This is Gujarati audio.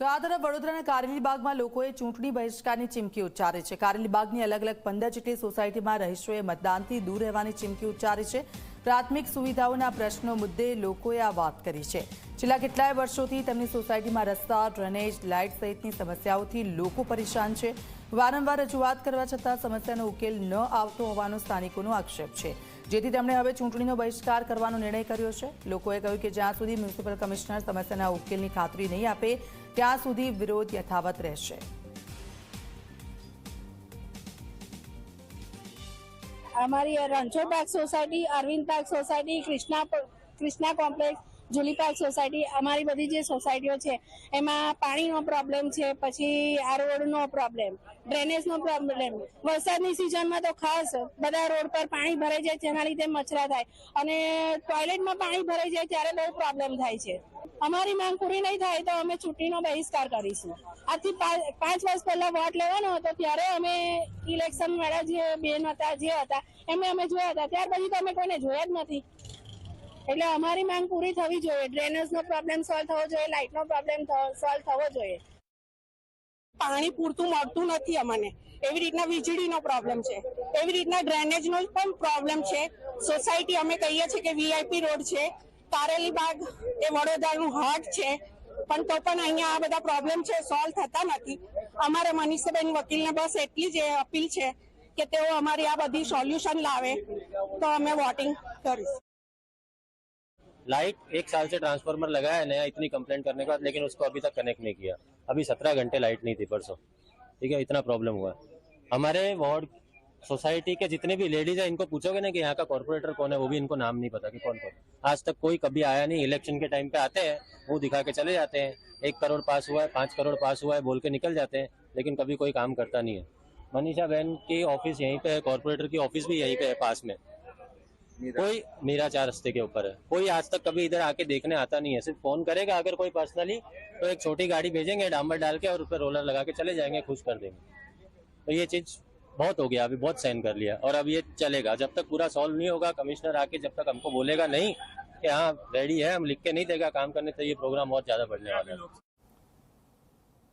તો આ તરફ વડોદરાના કારેલી બાગમાં લોકોએ ચૂંટણી બહિષ્કારની ચીમકી ઉચ્ચારી છે. કારેલી બાગની અલગ અલગ પંદર જેટલી સોસાયટીમાં રહીશોએ મતદાનથી દૂર રહેવાની ચીમકી ઉચ્ચારી છે. પ્રાથમિક સુવિધાઓના પ્રશ્નો મુદ્દે લોકોએ આ વાત કરી છે. છેલ્લા કેટલાય વર્ષોથી તેમની સોસાયટીમાં રસ્તા, ડ્રેનેજ, લાઇટ સહિતની સમસ્યાઓથી લોકો પરેશાન છે. વારંવાર રજૂઆત કરવા છતાં સમસ્યાનો ઉકેલ ન આવતો હોવાનો સ્થાનિકોનો આક્ષેપ છે. જેથી તેમણે હવે ચૂંટણીનો બહિષ્કાર કરવાનો નિર્ણય કર્યો છે. લોકોએ કહ્યું કે જ્યાં સુધી મ્યુનિસિપલ કમિશનર સમસ્યાના ઉકેલની ખાતરી નહીં આપે, ત્યાં સુધી વિરોધ યથાવત રહેશે. અમારી Ranchhod park society, Arvind park society, Krishna Krishna complex, Julie park society, અમારી બધી જે સોસાયટીઓ છે, એમાં પાણીનો પ્રોબ્લેમ છે, પછી આ રોડનો પ્રોબ્લેમ, ડ્રેનેજનો પ્રોબ્લેમ. વરસાદની સિઝનમાં તો ખાસ બધા રોડ પર પાણી ભરાઈ જાય, જેના લીધે મચ્છરા થાય. અને ટોયલેટમાં પાણી ભરાઈ જાય, ત્યારે બહુ પ્રોબ્લેમ થાય છે. અમારી માંગ પૂરી નહીં થાય તો અમે ચૂંટણીનો બહિષ્કાર કરીશું. આજથી પાંચ વર્ષ પહેલા વોટ લેવાનો હતો, ત્યારે અમે ઇલેક્શન વાળા જે બેન હતા, જે હતા, એમને અમે જોયા હતા. ત્યાર પછી તો અમે કોઈને જોયા જ નથી. એટલે અમારી માંગ પૂરી થવી જોઈએ. ડ્રેનેજનો પ્રોબ્લેમ સોલ્વ થવો જોઈએ, લાઇટનો પ્રોબ્લેમ સોલ્વ થવો જોઈએ. પાણી પૂરતું મળતું નથી અમને. એવી રીતના વીજળીનો પ્રોબ્લેમ છે. એવી રીતના ડ્રેનેજનો પણ પ્રોબ્લેમ છે. સોસાયટી અમે કહીએ છીએ કે વીઆઈપી રોડ છે. કારેલી બાગ એ વડોદરાનું હાર્ટ છે પણ તો પણ અહીંયા આ બધા પ્રોબ્લેમ છે સોલ્વ થતા નથી અમારે મનીષાબેન વકીલને બસ એટલી જ અપીલ છે કે તેઓ અમારી આ બધી સોલ્યુશન લાવે તો અમે વોટિંગ કરીશું लाइट एक साल से ट्रांसफार्मर लगाया है नया इतनी कंप्लेंट करने के बाद लेकिन उसको अभी तक कनेक्ट नहीं किया अभी सत्रह घंटे लाइट नहीं थी परसों ठीक है इतना प्रॉब्लम हुआ है हमारे वार्ड सोसाइटी के जितने भी लेडीज़ है इनको पूछोगे ना कि यहाँ का कॉर्पोरेटर कौन है वो भी इनको नाम नहीं पता कि कौन कौन आज तक कोई कभी आया नहीं इलेक्शन के टाइम पे आते हैं वो दिखा के चले जाते हैं। एक करोड़ पास हुआ है पाँच करोड़ पास हुआ है बोल के निकल जाते हैं लेकिन कभी कोई काम करता नहीं है। मनीषा बहन की ऑफ़िस यहीं पे है कॉर्पोरेटर की ऑफ़िस भी यहीं पे है पास में। कोई मीरा चार रस्ते के ऊपर है। कोई आज तक कभी इधर आके देखने आता नहीं है। सिर्फ़ फ़ोन करेगा अगर कोई पर्सनली तो एक छोटी गाड़ी भेजेंगे डांबर डाल के और उस पर रोलर लगा के चले जाएँगे खुश कर देंगे। तो ये चीज़ बहुत हो गया अभी बहुत सहन कर लिया और अब ये चलेगा जब तक पूरा सॉल्व नहीं होगा कमिश्नर आके जब तक हमको बोलेगा नहीं कि हाँ रेडी है हम लिख के नहीं देगा काम करने तो ये प्रोग्राम बहुत ज्यादा बढ़ने वाला है